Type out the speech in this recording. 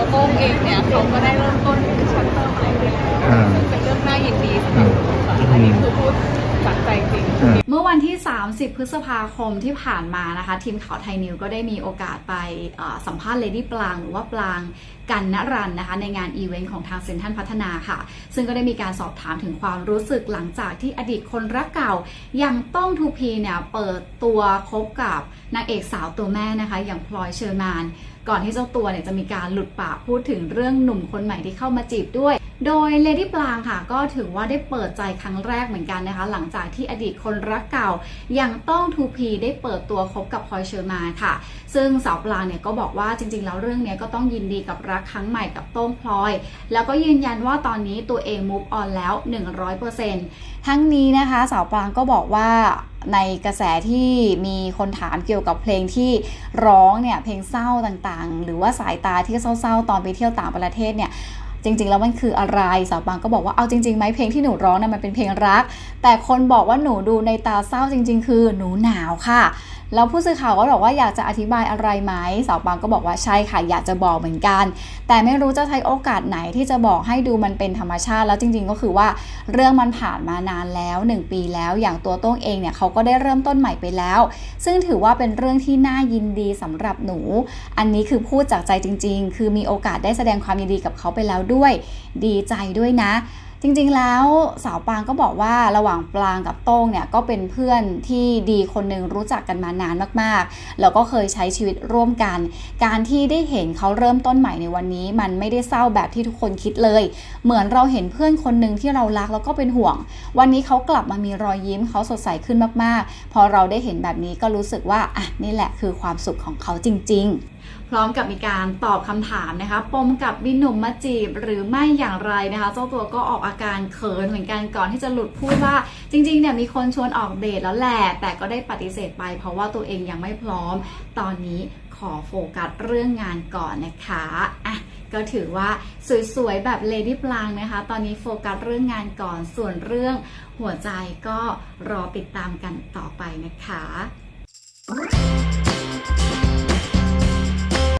องเนี่ยเขาก็ได้เริ่มต้นชัปเตอร์ใหม่ไปแล้วอ่าซึ่งเป็นเรื่องน่ายินดีสำหรับหนูค่ะอันนี้คือพูดจากใจ ที่ 30 พฤษภาคมที่ผ่านมานะคะ ทีมข่าวไทยนิวก็ได้มีโอกาสไปสัมภาษณ์เลดี้ปลางหรือว่าปลางกันนรันนะคะ ในงานอีเวนต์ของทางเซ็นทรัลพัฒนาค่ะ ซึ่งก็ได้มีการสอบถามถึงความรู้สึกหลังจากที่อดีตคนรักเก่า ยังต้องทูพีเนี่ยเปิดตัวคบกับนางเอกสาวตัวแม่นะคะ อย่างพลอยเชอร์มาน ก่อนที่เจ้าตัวเนี่ยจะมีการหลุดปากพูดถึงเรื่องหนุ่มคนใหม่ที่เข้ามาจีบด้วย โดยเลดี้ปลางค่ะ ก็ถือว่าได้เปิดใจครั้งแรกเหมือนกันนะคะ หลังจากที่อดีตคนรักเก่าอยังต้องทูพีได้เปิดตัวคบกับพลอยเชอร์มาค่ะ ซึ่งสาวปลางเนี่ยก็บอกว่าจริง ๆ แล้วเรื่องนี้ก็ต้องยินดีกับรักครั้งใหม่กับโต้งพลอย แล้วก็ยืนยันว่าตอนนี้ตัวเอง move on แล้ว 100%ทั้งนี้นะคะสาวปลางก็บอกว่าในกระแสที่มีคนถามเกี่ยวกับเพลงที่ร้องเนี่ยเพลงเศร้าต่างๆ หรือว่าสายตาที่เศร้าๆ ตอนไปเที่ยวต่างประเทศเนี่ย จริง ๆ แล้วมันคืออะไรสาวปางก็บอกว่าเอาจริงๆไหมเพลงที่หนูร้องน่ะมันเป็นเพลงรัก แต่คนบอกว่าหนูดูในตาเศร้าจริง ๆ คือหนูหนาวค่ะแล้วผู้สื่อข่าวก็บอกว่าอยากจะอธิบายอะไรไหมสาวปางก็บอกว่าใช่ค่ะอยากจะบอกเหมือนกัน แต่ไม่รู้จะใช้โอกาสไหนที่จะบอกให้ดูมันเป็นธรรมชาติ แล้วจริง ๆ ก็คือว่าเรื่องมันผ่านมานานแล้ว 1 ปีแล้วอย่างตัวโต้งเองเนี่ยเขาก็ได้เริ่มต้นใหม่ไปแล้ว ซึ่งถือว่าเป็นเรื่องที่น่ายินดีสำหรับหนู อันนี้คือพูดจากใจจริง ๆ คือมีโอกาสได้แสดงความยินดีกับเขาไปแล้วด้วยดีใจด้วยนะ จริงๆแล้วสาวปางก็บอกว่าระหว่างปลางกับโต้งเนี่ยก็เป็นเพื่อนที่ดีคนหนึ่งรู้จักกันมานานมากๆ แล้วก็เคยใช้ชีวิตร่วมกัน การที่ได้เห็นเขาเริ่มต้นใหม่ในวันนี้ มันไม่ได้เศร้าแบบที่ทุกคนคิดเลย เหมือนเราเห็นเพื่อนคนหนึ่งที่เรารักแล้วก็เป็นห่วง วันนี้เขากลับมามีรอยยิ้มเขาสดใสขึ้นมากๆ พอเราได้เห็นแบบนี้ก็รู้สึกว่าอะนี่แหละคือความสุขของเขาจริง ๆ พร้อมกับมีการตอบคำถามนะคะปมกับบินหนุ่มมาจีบหรือไม่อย่างไรนะคะเจ้าตัวก็ออกอาการเขินเหมือนกันก่อนที่จะหลุดพูดว่าจริงๆเนี่ยมีคนชวนออกเดทแล้วแหละแต่ก็ได้ปฏิเสธไป เพราะว่าตัวเองยังไม่พร้อม ตอนนี้ขอโฟกัสเรื่องงานก่อนนะคะอะก็ถือว่าสวยๆ แบบเลดี้ปลางนะคะ ตอนนี้โฟกัสเรื่องงานก่อน ส่วนเรื่องหัวใจก็รอติดตามกันต่อไปนะคะ